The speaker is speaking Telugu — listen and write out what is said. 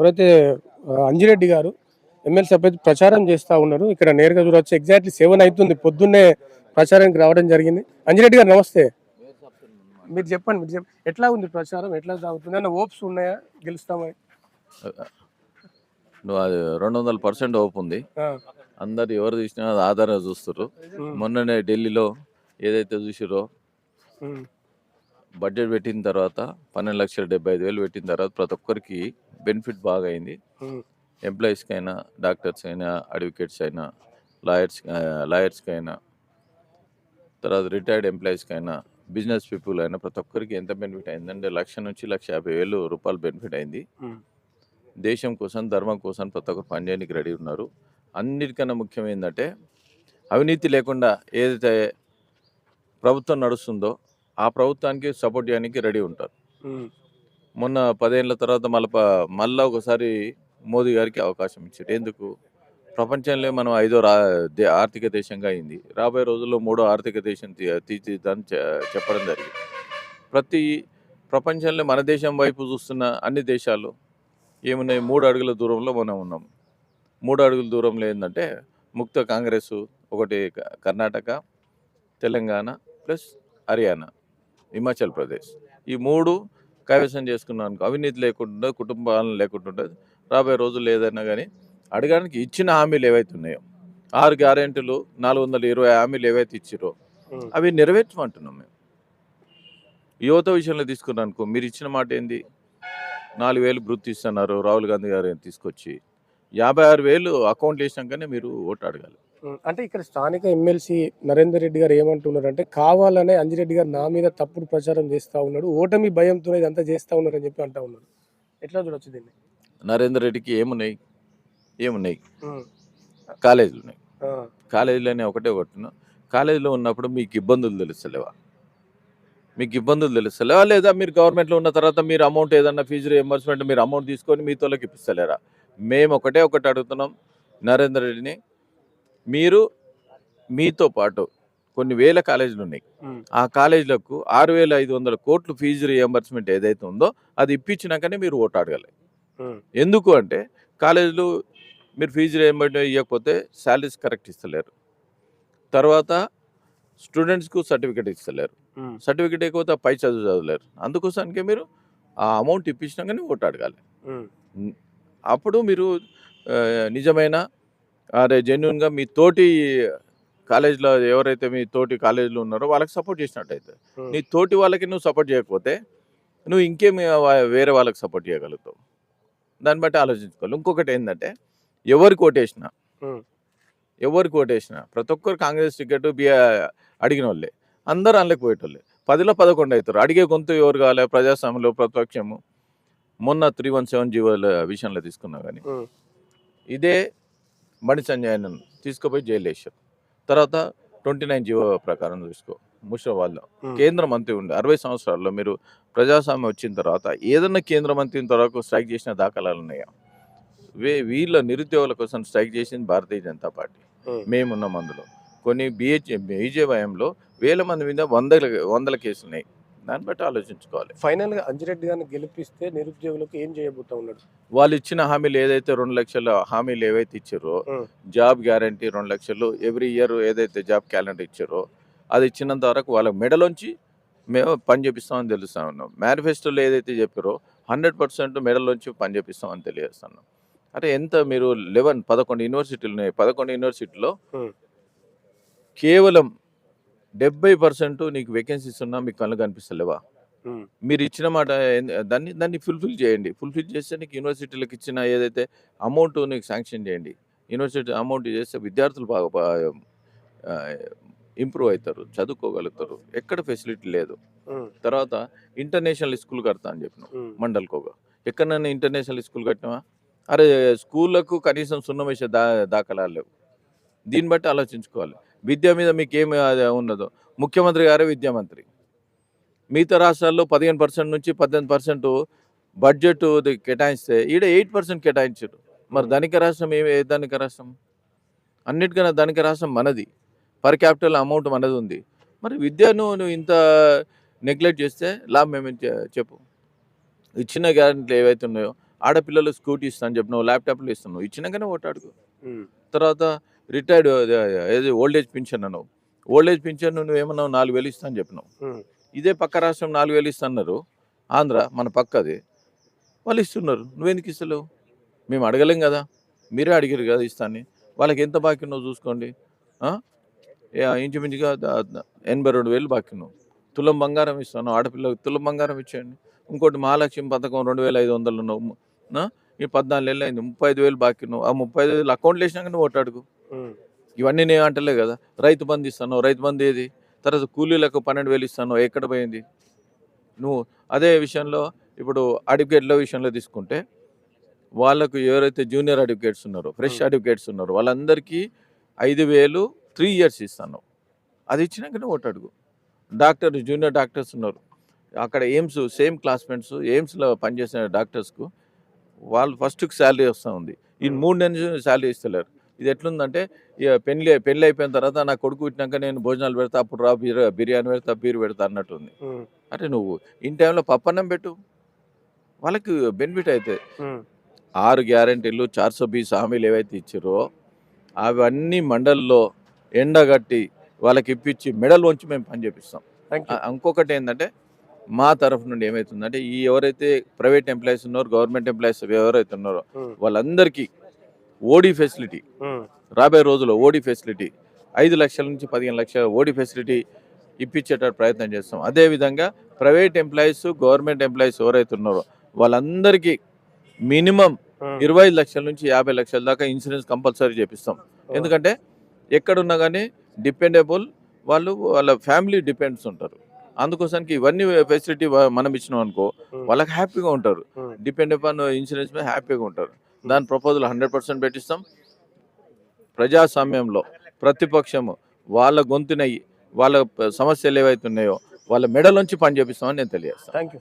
ఎవరైతే అంజిరెడ్డి గారు ఎమ్మెల్సీ అభ్యర్థి ప్రచారం చేస్తూ ఉన్నారు ఇక్కడ నేరుగా చూడవచ్చు ఎగ్జాక్ట్లీ సెవెన్ అవుతుంది. పొద్దున్నే ప్రచారానికి రావడం జరిగింది. అంజిరెడ్డి గారు నమస్తే. మీరు చెప్పండి మీరు చెప్పండి ఎట్లా ఉంది ప్రచారం? ఎట్లా సాగుతుంది? అన్న ఓప్స్ ఉన్నాయా? గెలుస్తామని నువ్వు అది రెండు వందల పర్సెంట్ ఓపు ఉంది. అందరు ఎవరు చూసినా అది ఆధారంగా చూస్తారు మొన్ననే ఢిల్లీలో ఏదైతే చూసిరో బడ్జెట్ పెట్టిన తర్వాత పన్నెండు లక్షల డెబ్బై ఐదు వేలు పెట్టిన తర్వాత ప్రతి ఒక్కరికి బెనిఫిట్ బాగా అయింది ఎంప్లాయీస్కి అయినా డాక్టర్స్ అయినా అడ్వకేట్స్ అయినా లాయర్స్ లాయర్స్కి అయినా తర్వాత రిటైర్డ్ ఎంప్లాయీస్కి అయినా బిజినెస్ పీపుల్ అయినా ప్రతి ఒక్కరికి ఎంత బెనిఫిట్ అయిందంటే లక్ష నుంచి లక్ష యాభై వేలు రూపాయలు బెనిఫిట్ అయింది. దేశం కోసం ధర్మం కోసం ప్రతి ఒక్కరు పనిచేయడానికి రెడీ ఉన్నారు. అన్నిటికన్నా ముఖ్యం ఏంటంటే అవినీతి లేకుండా ఏదైతే ప్రభుత్వం నడుస్తుందో ఆ ప్రభుత్వానికి సపోర్ట్ చేయడానికి రెడీ ఉంటారు. మొన్న పదేళ్ళ తర్వాత మళ్ళీ మళ్ళీ ఒకసారి మోదీ గారికి అవకాశం ఇచ్చారు ఎందుకు? ప్రపంచంలో మనం ఐదో రా ఆర్థిక దేశంగా అయింది. రాబోయే రోజుల్లో మూడో ఆర్థిక దేశం తీ- చెప్పడం జరిగింది. ప్రతి ప్రపంచంలో మన దేశం వైపు చూస్తున్న అన్ని దేశాలు ఏమున్నాయి? మూడు అడుగుల దూరంలో మనం ఉన్నాం. మూడు అడుగుల దూరంలో ఏంటంటే ముక్త కాంగ్రెస్ ఒకటి కర్ణాటక తెలంగాణ ప్లస్ హర్యానా హిమాచల్ ప్రదేశ్. ఈ మూడు కైవసం చేసుకున్నాం అనుకో అవినీతి లేకుండా కుటుంబాలను లేకుండా రాబోయే రోజుల్లో ఏదైనా కానీ అడగడానికి ఇచ్చిన హామీలు ఏవైతే ఉన్నాయో ఆరు గ్యారెంటీలు నాలుగు వందల ఇరవై హామీలు ఏవైతే ఇచ్చిరో అవి నెరవేర్చమంటున్నాం మేము. యువత విషయంలో తీసుకున్నాం అనుకో మీరు ఇచ్చిన మాట ఏంది? నాలుగు వేలు వృత్తి ఇస్తున్నారు రాహుల్ గాంధీ గారు తీసుకొచ్చి. యాభై ఆరు వేలు అకౌంట్ వేసినాకనే మీరు ఓటు అడగాలి. అంటే ఇక్కడ స్థానిక ఎమ్మెల్సీ నరేందర్ రెడ్డి గారు ఏమంటున్నారు అంటే కావాలనే అంజిరెడ్డి గారు నా మీద తప్పుడు ప్రచారం చేస్తా ఉన్నాడు ఓటమి భయంతో ఇదంతా చేస్తా ఉన్నారు అని చెప్పి అంటా ఉన్నారు. ఎట్లా చూడొచ్చు దీన్ని? నరేందర్ రెడ్డికి ఏమున్నాయి? ఏమున్నాయి? కాలేజీలు ఉన్నాయి కాలేజీలోనే ఒకటే కొట్టినా. కాలేజీలో ఉన్నప్పుడు మీకు ఇబ్బందులు తెలుస్తలేవా? మీకు ఇబ్బందులు తెలుస్తలేవా? లేదా మీరు గవర్నమెంట్లో ఉన్న తర్వాత మీరు అమౌంట్ ఏదన్నా ఫీజు రియంబర్స్మెంట్ మీరు అమౌంట్ తీసుకొని మీతోళ్ళకి ఇప్పిస్తలేరా మేము ఒకటే ఒకటి అడుగుతున్నాం నరేందర్ రెడ్డిని. మీరు మీతో పాటు కొన్ని వేల కాలేజీలు ఉన్నాయి. ఆ కాలేజీలకు ఆరు వేల ఐదు వందల కోట్లు ఫీజు రియంబర్స్మెంట్ ఏదైతే ఉందో అది ఇప్పించినాకనే మీరు ఓటు అడగాలి. ఎందుకు అంటే కాలేజీలు మీరు ఫీజు రియంబర్స్మెంట్ ఇవ్వకపోతే శాలరీస్ కరెక్ట్ ఇస్తలేరు. తర్వాత స్టూడెంట్స్కు సర్టిఫికేట్ ఇస్తలేరు. సర్టిఫికేట్ ఇవ్వకపోతే పై చదువు చదవలేరు. అందుకోసానికే మీరు ఆ అమౌంట్ ఇప్పించినాకనే ఓటు అడగాలి. అప్పుడు మీరు నిజమైన అరే జెన్యున్గా మీ తోటి కాలేజీలో ఎవరైతే మీ తోటి కాలేజీలో ఉన్నారో వాళ్ళకి సపోర్ట్ చేసినట్టయితే. ఉమ్. నీ తోటి వాళ్ళకి నువ్వు సపోర్ట్ చేయకపోతే నువ్వు ఇంకేం వా- వేరే వాళ్ళకి సపోర్ట్ చేయగలుగుతావు. దాన్ని బట్టి ఆలోచించుకోవాలి. ఇంకొకటి ఏంటంటే ఎవరికి ఓటేసిన ఉమ్. ఎవరికి ఓటేసిన ప్రతి ఒక్కరు కాంగ్రెస్ టికెట్ బిఆ అడిగిన వాళ్ళే. అందరూ అందులోకి పోయేటోళ్ళే. పదిలో పదకొండు అవుతారు. అడిగే గొంతు ఎవరు కావాలి ప్రజాస్వామ్యంలో ప్రతిపక్షము మొన్న త్రీ వన్ సెవెన్ జీవోల విషయంలో తీసుకున్నా కానీ ఉమ్. ఇదే బండి సంజయ్ తీసుకుపోయి జైలు వేసారు తర్వాత ట్వంటీ నైన్ జీవో ప్రకారం చూసుకో ముషో వాళ్ళు ఉమ్. కేంద్ర మంత్రి ఉండే అరవై సంవత్సరాల్లో మీరు ప్రజాస్వామ్యం వచ్చిన తర్వాత ఏదన్నా కేంద్ర మంత్రిని తర్వాత స్ట్రైక్ చేసిన దాఖలాలు ఉన్నాయా వే వీళ్ళ నిరుద్యోగుల కోసం స్ట్రైక్ చేసింది భారతీయ జనతా పార్టీ. మేమున్నాం అందులో కొన్ని బిహెచ్ బీజేవైఎంలో వేల మంది మీద వందల వందల కేసులు ఉన్నాయి దాన్ని బట్టి ఆలోచించుకోవాలి. ఫైనల్గా అంజిరెడ్డి గారిని గెలిపిస్తే నిరుద్యోగులకు ఏం చేయబోతా ఉన్నాడు? వాళ్ళు ఇచ్చిన హామీలు ఏదైతే రెండు లక్షల హామీలు ఏవైతే ఇచ్చారో. జాబ్ గ్యారంటీ రెండు లక్షలు ఎవ్రీ ఇయర్ ఏదైతే జాబ్ క్యాలెండర్ ఇచ్చారో అది ఇచ్చినంత వరకు వాళ్ళ మెడలోంచి మేము పని చేపిస్తామని తెలుస్తా ఉన్నాం. మేనిఫెస్టోలో ఏదైతే చెప్పారో హండ్రెడ్ పర్సెంట్ మెడలోంచి పని చేపిస్తామని తెలియజేస్తున్నాం అంటే ఎంత మీరు లెవెన్ పదకొండు యూనివర్సిటీలు ఉన్నాయి. పదకొండు యూనివర్సిటీలో. కేవలం డెబ్బై పర్సెంట్ నీకు వేకెన్సీస్ ఉన్నా మీకు కళ్ళు కనిపిస్తలేవా. మీరు ఇచ్చిన మాట దాన్ని దాన్ని ఫుల్ఫిల్ చేయండి. ఫుల్ఫిల్ చేస్తే నీకు యూనివర్సిటీలకు ఇచ్చిన ఏదైతే అమౌంట్ నీకు శాంక్షన్ చేయండి. యూనివర్సిటీ అమౌంట్ చేస్తే విద్యార్థులు బాగా ఇంప్రూవ్ అవుతారు చదువుకోగలుగుతారు. ఎక్కడ ఫెసిలిటీ లేదు. తర్వాత ఇంటర్నేషనల్ స్కూల్ కడతా అని చెప్పినాం ఉమ్. మండల్కోగా. ఎక్కడైనా ఇంటర్నేషనల్ స్కూల్ కట్టినావా? అరే స్కూళ్ళకు కనీసం సున్నం వేసే దా దాఖలాలు లేవు. దీన్ని బట్టి ఆలోచించుకోవాలి. విద్య మీద మీకు ఏమి అది ఉన్నదో ముఖ్యమంత్రి గారే విద్యామంత్రి మిగతా రాష్ట్రాల్లో పదిహేను పర్సెంట్ నుంచి పద్దెనిమిది పర్సెంట్ బడ్జెట్ కేటాయిస్తే ఈడ ఎయిట్ పర్సెంట్ కేటాయించారు. మరి ధనిక రాష్ట్రం ఏమి ఏ ధనిక రాష్ట్రం? అన్నిటికన్నా ధనిక రాష్ట్రం మనది. పర్ క్యాపిటల్ అమౌంట్ మనది ఉంది. మరి విద్యను నువ్వు ఇంత నెగ్లెక్ట్ చేస్తే లాభం ఏమని చెప్పు. ఇచ్చిన గ్యారెంటీలు ఏవైతే ఉన్నాయో ఆడపిల్లలు స్కూటీ ఇస్తాను చెప్పినావు ల్యాప్టాప్లు ఇస్తున్నావు ఇచ్చినాకనే ఓటాడుకో తర్వాత రిటైర్డ్ ఏది ఓల్డ్ ఏజ్ పింఛన్ అన్నావు. ఓల్డ్ ఏజ్ పింఛన్ నువ్వు ఏమన్నావు? నాలుగు వేలు ఇస్తాను చెప్పినావు. ఇదే పక్క రాష్ట్రం నాలుగు వేలు ఇస్తున్నారు ఆంధ్ర మన పక్కది వాళ్ళు ఇస్తున్నారు. నువ్వెందుకు ఇస్తలేవు? మేము అడగలేం కదా. మీరే అడిగారు కదా ఇస్తాన్ని వాళ్ళకి ఎంత బాకీ ఉన్నావు చూసుకోండి. ఇంచుమించుగా ఎనభై రెండు వేలు బాకీ ఉన్నావు. తులం బంగారం ఇస్తాను. ఆడపిల్లకి తులం బంగారం ఇచ్చేయండి. ఇంకోటి మహాలక్ష్మి పథకం రెండు వేల ఐదు వందలు ఉన్నావు? ఈ పద్నాలుగు ఏళ్ళు అయింది. ముప్పై ఐదు వేలు బాకీ ఉన్నావు. ఆ ముప్పై ఐదు వేలు అకౌంట్లో వేసినాక నువ్వు ఓటాడుకు ఇవన్నీ నేను అంటలే కదా. రైతు బంధు ఇస్తాను రైతు బంధు ఏది? తర్వాత కూలీలకు పన్నెండు వేలు ఇస్తాను ఎక్కడ పోయింది? నువ్వు అదే విషయంలో ఇప్పుడు అడ్వకేట్ల విషయంలో తీసుకుంటే వాళ్ళకు ఎవరైతే జూనియర్ అడ్వకేట్స్ ఉన్నారో ఫ్రెష్. అడ్వకేట్స్ ఉన్నారో వాళ్ళందరికీ ఐదు వేలు త్రీ ఇయర్స్ ఇస్తాను. అది ఇచ్చినాకనే ఓటు అడుగు. డాక్టర్ జూనియర్ డాక్టర్స్ ఉన్నారు. అక్కడ ఎయిమ్స్ సేమ్ క్లాస్మేట్స్ ఎయిమ్స్లో పనిచేసిన డాక్టర్స్కు వాళ్ళు ఫస్ట్కి శాలరీ వస్తూ ఉంది. ఈ. మూడు నెలలు శాలరీ ఇస్తలేరు. ఇది ఎట్లుందంటే పెళ్ళి పెళ్ళి అయిపోయిన తర్వాత నా కొడుకు పుట్టినాక నేను భోజనాలు పెడతా అప్పుడు రా బిర్యా బిర్యానీ పెడతా బీరు పెడతా అన్నట్టుంది. అరే నువ్వు ఇన్ టైంలో పప్పన్నం పెట్టు. వాళ్ళకి బెనిఫిట్ అయితే. ఆరు గ్యారంటీలు చార్సో బీస్ హామీలు ఏవైతే ఇచ్చారో అవన్నీ మండల్లో ఎండగట్టి వాళ్ళకి ఇప్పించి మెడల్ వంచి మేము పని చేపిస్తాం. ఇంకొకటి ఏంటంటే మా తరఫు నుండి ఏమవుతుందంటే ఈ ఎవరైతే ప్రైవేట్ ఎంప్లాయీస్ ఉన్నారో గవర్నమెంట్ ఎంప్లాయీస్ ఎవరైతే ఉన్నారో వాళ్ళందరికీ ఓడి ఫెసిలిటీ. రాబోయే రోజుల్లో ఓడి ఫెసిలిటీ. ఐదు లక్షల నుంచి పదిహేను లక్షల ఓడి ఫెసిలిటీ ఇప్పించేటట్టు ప్రయత్నం చేస్తాం. అదేవిధంగా ప్రైవేట్ ఎంప్లాయీస్ గవర్నమెంట్ ఎంప్లాయీస్ ఎవరైతే ఉన్నారో వాళ్ళందరికీ మినిమం ఇరవై ఐదు లక్షల నుంచి యాభై లక్షల దాకా ఇన్సూరెన్స్ కంపల్సరీ చేపిస్తాం. ఎందుకంటే ఎక్కడున్నా కానీ డిపెండబుల్ వాళ్ళు వాళ్ళ ఫ్యామిలీ డిపెండ్స్ ఉంటారు. అందుకోసానికి ఇవన్నీ ఫెసిలిటీ మనం ఇచ్చినాం అనుకో వాళ్ళకి హ్యాపీగా ఉంటారు. డిపెండ్ అపాన్ ఇన్సూరెన్స్ మీద హ్యాపీగా ఉంటారు. దాని ప్రపోజల్ హండ్రెడ్ పర్సెంట్ పెట్టిస్తాం. ప్రజాస్వామ్యంలో ప్రతిపక్షము వాళ్ళ గొంతునయ్యి వాళ్ళ సమస్యలు ఏవైతున్నాయో వాళ్ళ మెడలోంచి పని చేపిస్తామని నేను తెలియజేస్తాను థ్యాంక్ యూ